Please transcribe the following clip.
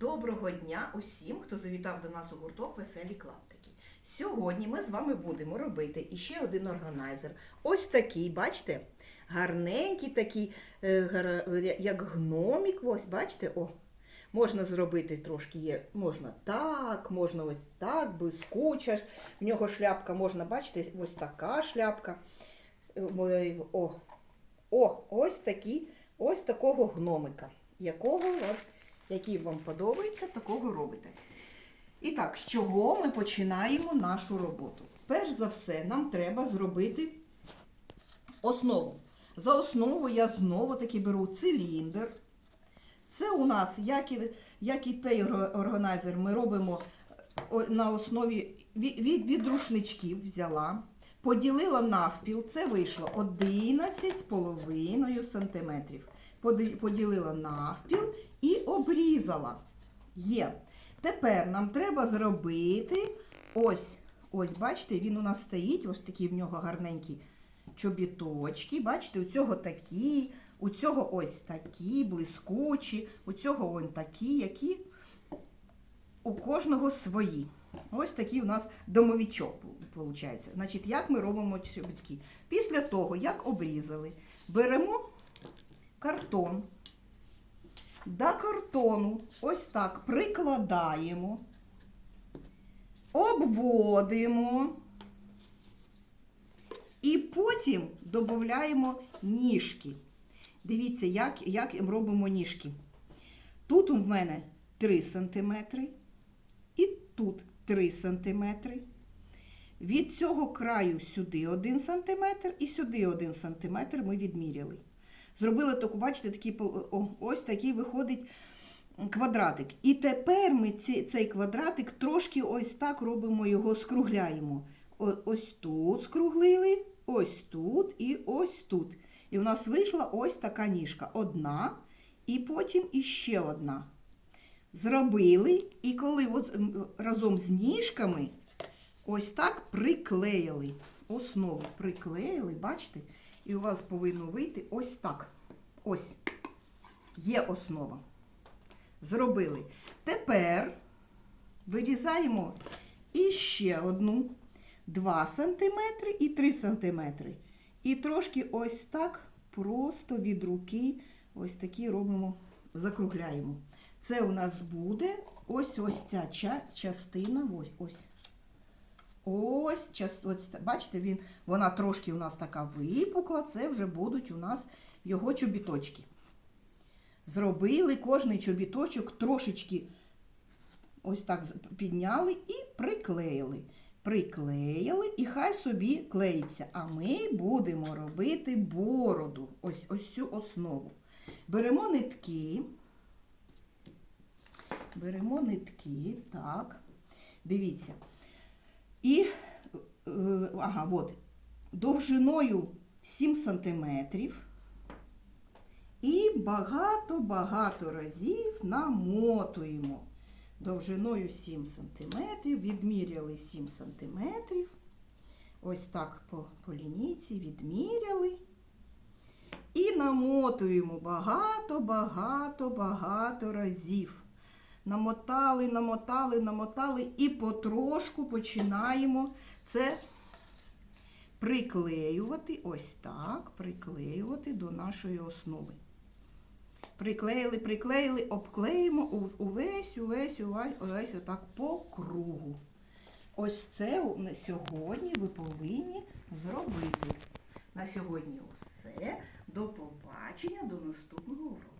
Доброго дня усім, хто завітав до нас у гурток Веселі клаптики. Сьогодні ми з вами будемо робити іще один органайзер. Ось такий, бачите? Гарненький такий, е, як гномік. Ось, бачите? О, можна зробити трошки є. Можна так, можна ось так, блискуча. В нього шляпка можна, бачите, ось така шляпка. Е, О, о, ось такі, ось такого гномика, якого от, який вам подобається, такого робите. І так, з чого ми починаємо нашу роботу? Перш за все, нам треба зробити основу. За основу я знову таки беру циліндр. Це у нас, як і, як і той органайзер, ми робимо на основі від, від, від рушничків взяла, поділила навпіл, це вийшло 11,5 см. Поділила навпіл і обрізала. Є. Тепер нам треба зробити ось, ось, бачите, він у нас стоїть, ось такі в нього гарненькі чобіточки. Бачите, у цього такі, у цього ось такі, блискучі, у цього ось такі, які у кожного свої. Ось такий у нас домовічок виходить. Значить, як ми робимо чобітки? Після того, як обрізали, беремо картон. До картону ось так прикладаємо, обводимо і потім додаємо ніжки. Дивіться, як, як робимо ніжки. Тут у мене 3 см і тут 3 см. Від цього краю сюди 1 см і сюди 1 см ми відміряли. Зробили таку, бачите, такий, ось такий виходить квадратик. І тепер ми цей квадратик трошки ось так робимо, його скругляємо. Ось тут скруглили, ось тут і ось тут. І в нас вийшла ось така ніжка. Одна, і потім іще одна. Зробили, і коли от разом з ніжками ось так приклеїли. Основу приклеїли, бачите? І у вас повинно вийти ось так. Ось. Є основа. Зробили. Тепер вирізаємо іще одну 2 см і 3 см. І трошки ось так просто від руки ось такі робимо, закругляємо. Це у нас буде ось ось ця ча- частина. Ось ось. Ось, час, ось, бачите, він, вона трошки у нас така випукла, це вже будуть у нас його чобіточки. Зробили кожний чобіточок трошечки ось так підняли і приклеїли. Приклеїли і хай собі клеїться. А ми будемо робити бороду, ось, ось цю основу. Беремо нитки. Беремо нитки, так. Дивіться. І, е, ага, от, довжиною 7 сантиметрів. І багато-багато разів намотуємо. Довжиною 7 сантиметрів, відміряли 7 сантиметрів. Ось так по, по лінійці відміряли. І намотуємо багато-багато-багато разів. Намотали, намотали, намотали і потрошку починаємо це приклеювати, ось так, приклеювати до нашої основи. Приклеїли, приклеїли, обклеїмо увесь, увесь, увесь, увесь отак по кругу. Ось це на сьогодні ви повинні зробити. На сьогодні все. До побачення, до наступного уроку.